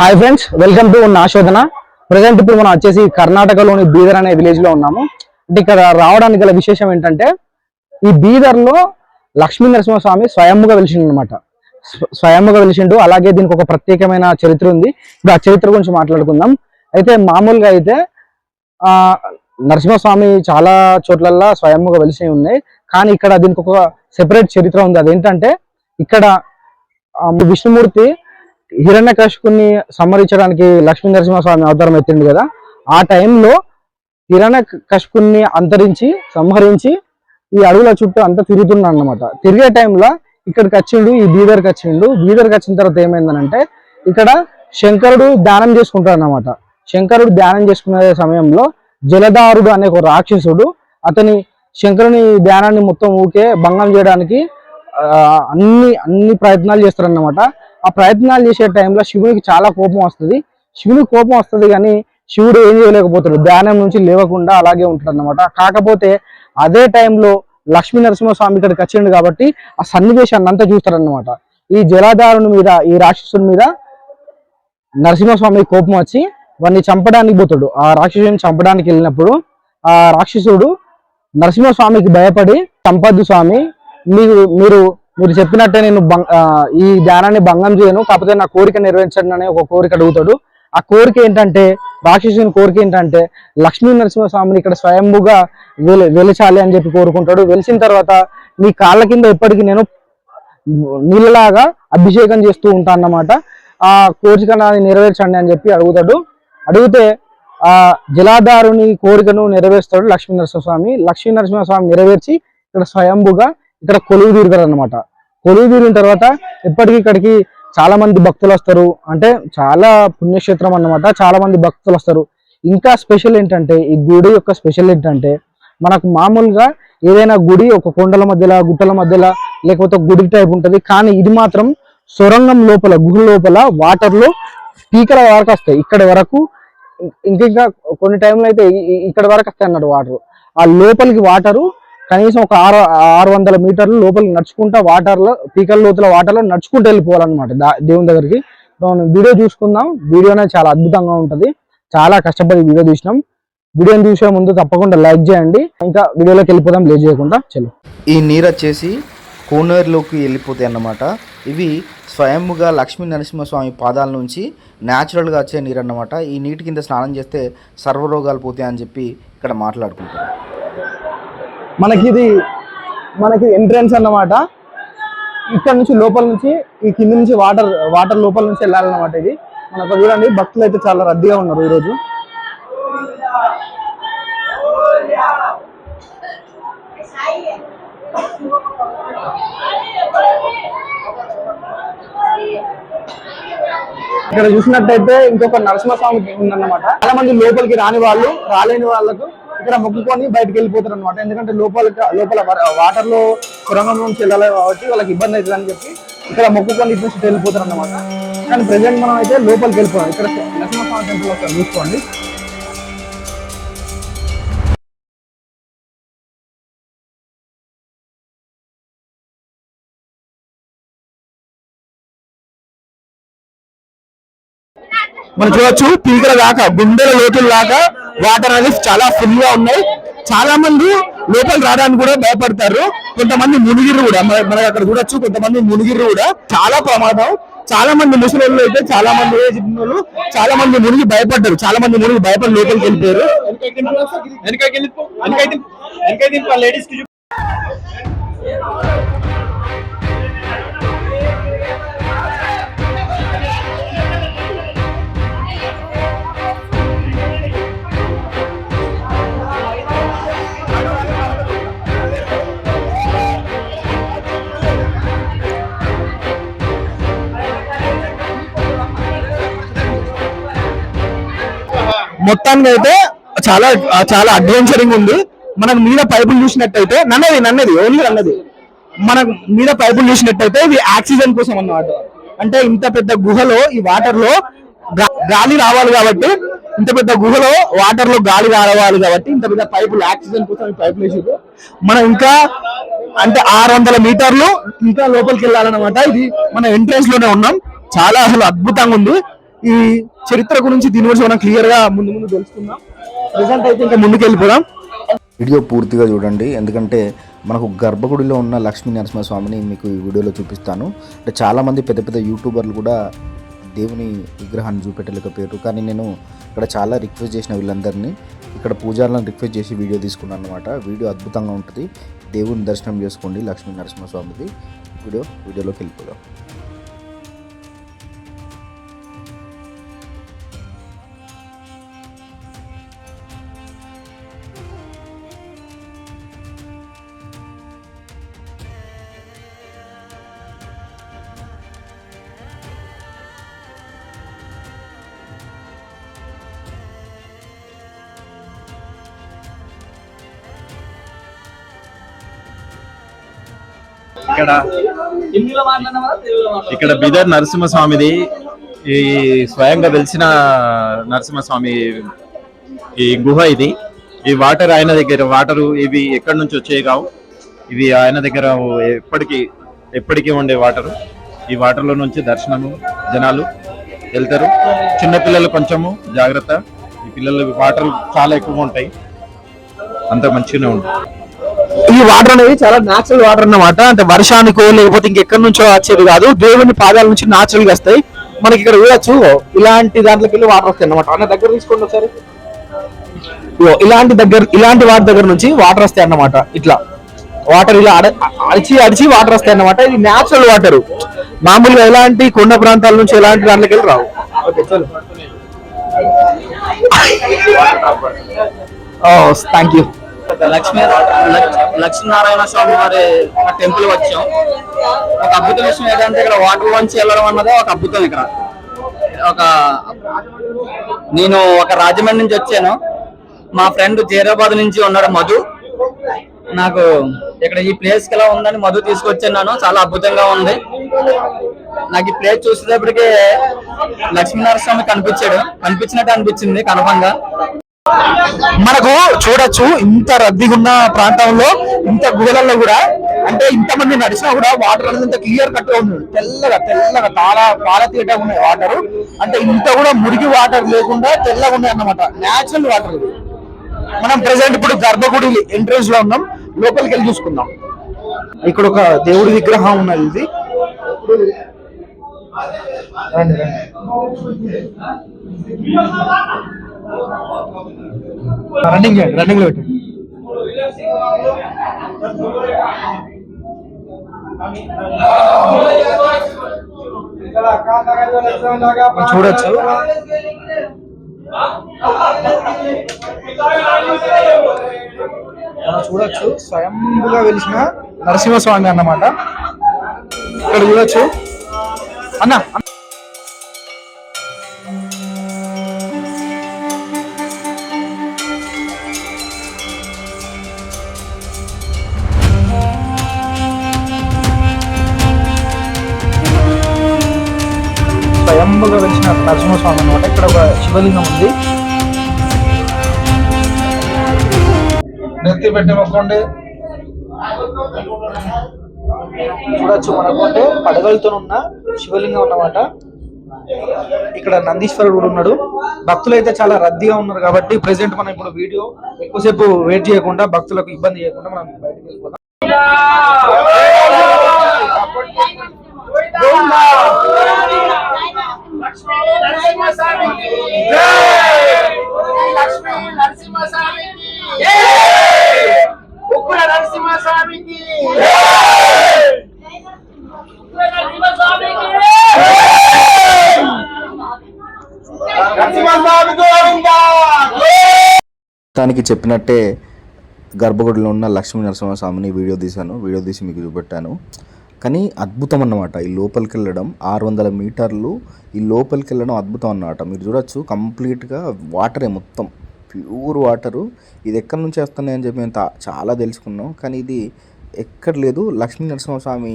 Hi friends welcome to నాశోధన present ఇప్పుడు మనం వచ్చేసి కర్ణాటకలోని బీదర్ అనే విలేజ్లో ఉన్నాము. అంటే ఇక్కడ రావడానికి గల విశేషం ఏంటంటే ఈ బీదర్లో లక్ష్మీ నరసింహస్వామి స్వయంగా వెలిసిండు అనమాట స్వయంగా వెలిసిండు. అలాగే దీనికి ఒక ప్రత్యేకమైన చరిత్ర ఉంది. ఇప్పుడు ఆ చరిత్ర గురించి మాట్లాడుకుందాం. అయితే మామూలుగా అయితే ఆ నరసింహస్వామి చాలా చోట్లల్లో స్వయంగా వెలిసి ఉన్నాయి కానీ ఇక్కడ దీనికి ఒక సెపరేట్ చరిత్ర ఉంది. అదేంటంటే ఇక్కడ విష్ణుమూర్తి హిరణ్య కశుకుని సంహరించడానికి లక్ష్మీ నరసింహస్వామి అవతారం ఎత్తిండు కదా. ఆ టైంలో హిరణ్య కశుకుని అంతరించి సంహరించి ఈ అడవుల చుట్టూ అంతా తిరుగుతున్నాడు అనమాట తిరిగే టైంలో ఇక్కడికి వచ్చిండు ఈ బీదర్కి వచ్చిండు. బీదర్కి వచ్చిన తర్వాత ఏమైందనంటే ఇక్కడ శంకరుడు ధ్యానం చేసుకుంటాడు అన్నమాట శంకరుడు ధ్యానం చేసుకునే సమయంలో జలధారుడు అనే ఒక రాక్షసుడు అతని శంకరుని ధ్యానాన్ని మొత్తం ఊకే భంగం చేయడానికి అన్ని అన్ని ప్రయత్నాలు చేస్తారన్నమాట ఆ ప్రయత్నాలు చేసే టైంలో శివునికి చాలా కోపం వస్తుంది. శివునికి కోపం వస్తుంది కానీ శివుడు ఏం చేయలేకపోతాడు. ధ్యానం నుంచి లేవకుండా అలాగే ఉంటాడు అనమాట కాకపోతే అదే టైంలో లక్ష్మీ నరసింహస్వామి ఇక్కడికి వచ్చిండు కాబట్టి ఆ సన్నివేశాన్ని అంతా చూస్తారనమాట ఈ జలాధారుని మీద ఈ రాక్షసుని మీద నరసింహస్వామి కోపం వచ్చి వాడిని చంపడానికి పోతాడు. ఆ రాక్షసుని చంపడానికి వెళ్ళినప్పుడు ఆ రాక్షసుడు నరసింహస్వామికి భయపడి చంపద్దు స్వామి మీరు మీరు మీరు చెప్పినట్టే నేను ఈ ధ్యానాన్ని భంగం చేయను కాకపోతే నా కోరిక నెరవేర్చండి అనే ఒక కోరిక అడుగుతాడు. ఆ కోరిక ఏంటంటే రాక్షసుని కోరిక ఏంటంటే లక్ష్మీ నరసింహస్వామిని ఇక్కడ స్వయంభుగా వెలి వెలిచాలి అని చెప్పి కోరుకుంటాడు. వెలిసిన తర్వాత నీ కాళ్ళ కింద ఎప్పటికీ నేను నీళ్ళలాగా అభిషేకం చేస్తూ ఉంటాను అన్నమాట. ఆ కోరిక నాది నెరవేర్చండి అని చెప్పి అడుగుతాడు. అడిగితే ఆ జలాధారుని కోరికను నెరవేరుస్తాడు లక్ష్మీ నరసింహస్వామి. లక్ష్మీ నరసింహస్వామి నెరవేర్చి ఇక్కడ స్వయంభుగా ఇక్కడ కొలువు తీరుతారు అనమాట కొలువు తీరిన తర్వాత ఇప్పటికి ఇక్కడికి చాలా మంది భక్తులు వస్తారు. అంటే చాలా పుణ్యక్షేత్రం అన్నమాట. చాలా మంది భక్తులు వస్తారు. ఇంకా స్పెషల్ ఏంటంటే ఈ గుడి యొక్క స్పెషల్ ఏంటంటే మనకు మామూలుగా ఏదైనా గుడి ఒక కొండల మధ్యలో గుట్టల మధ్యలో లేకపోతే గుడి టైప్ ఉంటుంది. కానీ ఇది మాత్రం సొరంగం లోపల గుహ లోపల వాటర్లో పీకల వరకు వస్తాయి. ఇక్కడ వరకు ఇంకా కొన్ని టైంలో అయితే ఇక్కడ వరకు వస్తాయి అన్నాడు వాటర్ ఆ లోపలికి వాటరు కనీసం ఒక ఆరు ఆరు వందల మీటర్లు లోపలికి నడుచుకుంటా వాటర్లో పీకల లోతుల వాటర్లో నడుచుకుంటూ వెళ్ళిపోవాలన్నమాట దా- దేవుని దగ్గరికి. వీడియో చూసుకుందాం. వీడియో అనేది చాలా అద్భుతంగా ఉంటుంది. చాలా కష్టపడి వీడియో చూసినాం వీడియోని చూసే ముందు తప్పకుండా లైక్ చేయండి. ఇంకా వీడియోలోకి వెళ్ళిపోదాం. లేట్ చేయకుండా చలో. ఈ నీరు వచ్చేసి కోనేరులోకి వెళ్ళిపోతాయి అన్నమాట. ఇవి స్వయంగా లక్ష్మీ నరసింహస్వామి పాదాల నుంచి న్యాచురల్గా వచ్చే నీరు అన్నమాట. ఈ నీటి కింద స్నానం చేస్తే సర్వరోగాలు పోతాయి అని చెప్పి ఇక్కడ మాట్లాడుకుంటారు మనకి ఇది మనకి ఎంట్రన్స్ అన్నమాట. ఇక్కడ నుంచి లోపల నుంచి ఈ కింద నుంచి వాటర్ వాటర్ లోపల నుంచి వెళ్ళాలన్నమాట ఇది. మనకు చూడండి భక్తులు అయితే చాలా రద్దీగా ఉన్నారు ఈరోజు. ఇక్కడ చూసినట్టయితే ఇంకొక నరసింహస్వామి ఉందన్నమాట. చాలా మంది లోపలికి రాని వాళ్ళు రాలేని వాళ్ళకు ఇక్కడ మొక్కుకొని బయటకు వెళ్ళిపోతారు అనమాట ఎందుకంటే లోపల లోపల వాటర్లో సొరంగం నుంచి వెళ్ళాలి కాబట్టి వాళ్ళకి ఇబ్బంది అవుతుంది అని చెప్పి ఇక్కడ మొక్కుకొని ఇటు నుంచి వెళ్ళిపోతారు అనమాట కానీ ప్రజెంట్ మనం అయితే లోపలికి వెళ్ళిపోయాం ఇక్కడ నరసింహస్వామి టెంపుల్ ఒకసారి చూసుకోండి. మనం చూడొచ్చు పీకల దాకా గుండెల లోతుల దాకా వాటర్ అనేది చాలా ఫుల్గా ఉన్నాయి. చాలా మంది లోపల రావడానికి కూడా భయపడతారు. కొంతమంది మునిగిర్రు కూడా. మనకి అక్కడ చూడొచ్చు కొంతమంది మునిగిర్రు కూడా. చాలా ప్రమాదం. చాలా మంది ముసలి అయితే చాలా మంది వాళ్ళు చాలా మంది మునిగి భయపడ్డారు. చాలా మంది మునిగి భయపడి లోపలికి వెళ్ళిపోయారు. మొత్తానికి అయితే చాలా చాలా అడ్వెంచరింగ్ ఉంది. మనకు మీద పైపులు చూసినట్టయితే నన్నది నన్నది ఓన్లీ నన్నది. మనకు మీద పైపులు చూసినట్టయితే ఇది ఆక్సిజన్ కోసం అన్నమాట. అంటే ఇంత పెద్ద గుహలో ఈ వాటర్లో గాలి రావాలి కాబట్టి ఇంత పెద్ద గుహలో వాటర్లో గాలి రావాలి కాబట్టి ఇంత పెద్ద పైపులు ఆక్సిజన్ కోసం పైపులు వేసారు మనం ఇంకా అంటే ఆరు వందల మీటర్లు ఇంకా లోపలికి వెళ్ళాలన్నమాట. ఇది మన ఎంట్రెన్స్లోనే ఉన్నాం. చాలా అసలు అద్భుతంగా ఉంది. ఈ చరిత్ర గురించి దీని గురించి మనం క్లియర్గా ముందు ముందు తెలుసుకుందాం. రిజల్ట్ అయితే ఇంకా ముందుకు వెళ్ళిపోదాం వీడియో పూర్తిగా చూడండి. ఎందుకంటే మనకు గర్భగుడిలో ఉన్న లక్ష్మీ నరసింహస్వామిని మీకు ఈ వీడియోలో చూపిస్తాను. అంటే చాలామంది పెద్ద పెద్ద యూట్యూబర్లు కూడా దేవుని విగ్రహాన్ని చూపెట్టలేకపోయారు కానీ నేను ఇక్కడ చాలా రిక్వెస్ట్ చేసిన వీళ్ళందరినీ ఇక్కడ పూజారులను రిక్వెస్ట్ చేసి వీడియో తీసుకున్నాను అనమాట వీడియో అద్భుతంగా ఉంటుంది. దేవుని దర్శనం చేసుకోండి లక్ష్మీ నరసింహస్వామిది వీడియో వీడియోలోకి వెళ్ళిపోదాం. ఇక్కడ ఇక్కడ బిదర్ నరసింహస్వామిది ఈ స్వయంగా వెలిసిన నరసింహస్వామి ఈ గుహ ఇది. ఈ వాటర్ ఆయన దగ్గర వాటర్ ఇవి ఎక్కడి నుంచి వచ్చేవి కావు. ఇవి ఆయన దగ్గర ఎప్పటికీ ఎప్పటికీ ఉండే వాటర్. ఈ వాటర్లో నుంచి దర్శనము జనాలు వెళ్తారు. చిన్న పిల్లలు కొంచెము జాగ్రత్త. ఈ పిల్లలు వాటర్ చాలా ఎక్కువగా ఉంటాయి. అంత మంచిగానే ఉంటుంది ఈ వాటర్ అనేది చాలా నాచురల్ వాటర్ అన్నమాట. అంటే వర్షానికో లేకపోతే ఇంకెక్కడి నుంచో వచ్చేది కాదు. దేవుని పాదాల నుంచి నాచురల్గా వస్తాయి. మనకి ఇక్కడ చూడొచ్చు ఇలాంటి దాంట్లోకి వెళ్ళి వాటర్ వస్తాయి అన్నమాట. అన్న దగ్గర తీసుకోండి ఒకసారి. ఇలాంటి దగ్గర ఇలాంటి వాటి దగ్గర నుంచి వాటర్ వస్తాయి అన్నమాట. ఇట్లా. వాటర్ ఇలా అడ- అడిచి అడిచి వాటర్ వస్తాయి అన్నమాట. ఇది నాచురల్ వాటర్ మామూలుగా ఎలాంటి కొండ ప్రాంతాల నుంచి ఎలాంటి దాంట్లోకి వెళ్ళి రావు. థ్యాంక్ యూ లక్ష్మీ లక్ష్మీనారాయణ స్వామి వారి టెంపుల్ వచ్చాం. ఒక అద్భుత విషయం ఏంటంటే ఇక్కడ వాటర్ లోంచి వెళ్ళడం అన్నది ఒక అద్భుతం ఇక్కడ. ఒక నేను ఒక రాజమండ్రి నుంచి వచ్చాను. మా ఫ్రెండ్ జీరాబాద్ నుంచి ఉన్నాడు మధు. నాకు ఇక్కడ ఈ ప్లేస్ ఎలా ఉందని మధు తీసుకొచ్చాను చాలా అద్భుతంగా ఉంది. నాకు ఈ ప్లేస్ చూసేటప్పటికే లక్ష్మీనారాయణ స్వామి కనిపించాడు. కనిపించినట్టు అనిపించింది కన్ఫంగా మనకు చూడొచ్చు ఇంత రద్దీగా ఉన్న ప్రాంతంలో ఇంత గుహలలో కూడా అంటే ఇంత మంది నడిచినా కూడా వాటర్ అనేది ఇంత క్లియర్ కట్గా ఉంది. తెల్లగా తెల్లగా చాలా పాల తీట ఉన్నాయి వాటర్ అంటే ఇంత కూడా మురికి వాటర్ లేకుండా తెల్లగా ఉన్నాయి అన్నమాట. న్యాచురల్ వాటర్ ఇది. మనం ప్రెసెంట్ ఇప్పుడు గర్భగుడి ఎంట్రన్స్లో ఉన్నాం. లోపలికి వెళ్ళి చూసుకుందాం. ఇక్కడ ఒక దేవుడి విగ్రహం ఉన్నది ఇది. రండి, రండి. రన్నింగ్ చేయండి రన్నింగ్లో పెట్టండి చూడొచ్చు. చూడొచ్చు. స్వయంగా వెలిసిన నరసింహస్వామి అన్నమాట. ఇక్కడ చూడొచ్చు. అన్న. నరసింహస్వామి అనమాట ఇక్కడ ఒక శివలింగం ఉంది. నెత్తి పెట్టి మొక్కండి. చూడొచ్చు మనకు అంటే పడగలతో ఉన్న శివలింగం అన్నమాట. ఇక్కడ నందీశ్వరుడు కూడా ఉన్నాడు. భక్తులు అయితే చాలా రద్దీగా ఉన్నారు కాబట్టి ప్రెసెంట్ మనం ఇప్పుడు వీడియో ఎక్కువసేపు వెయిట్ చేయకుండా భక్తులకు ఇబ్బంది చేయకుండా మనం బయటకు వెళ్ళిపోతాం దానికి చెప్పినట్టే గర్భగుడిలో ఉన్న లక్ష్మీ నరసింహస్వామిని వీడియో తీశాను. వీడియో తీసి మీకు చూపెట్టాను. కానీ అద్భుతం అన్నమాట. ఈ లోపలికి వెళ్ళడం ఆరు వందల మీటర్లు ఈ లోపలికి వెళ్ళడం అద్భుతం అన్నమాట. మీరు చూడొచ్చు కంప్లీట్గా వాటరే మొత్తం. Pure water. ఇది ఎక్కడి నుంచి వస్తున్నాయని చెప్పి మేము చాలా తెలుసుకున్నాం. కానీ ఇది ఎక్కడ లేదు. లక్ష్మీ నరసింహస్వామి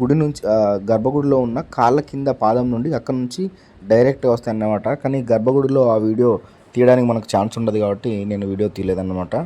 గుడి నుంచి గర్భగుడిలో ఉన్న కాళ్ళ కింద పాదం నుండి అక్కడ నుంచి డైరెక్ట్గా వస్తాయి అన్నమాట కానీ గర్భగుడిలో ఆ వీడియో తీయడానికి మనకు ఛాన్స్ ఉండదు కాబట్టి నేను వీడియో తీయలేదన్నమాట.